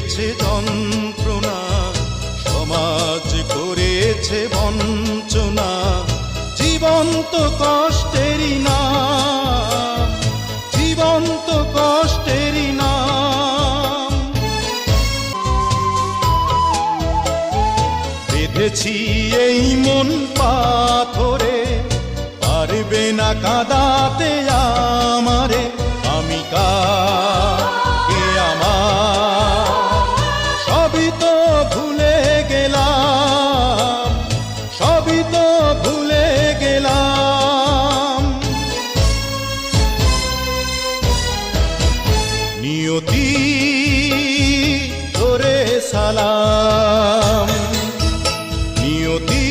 দিয়েছে যন্ত্রণা, সমাজ করেছে বঞ্চনা জীবন্ত কষ্টেরই না জীবন্ত কষ্টেরই না। বেঁধেছি এই মন পাথরে, পারবে না কাঁদাতে আর মিনতি তোরে সালাম নিয়তি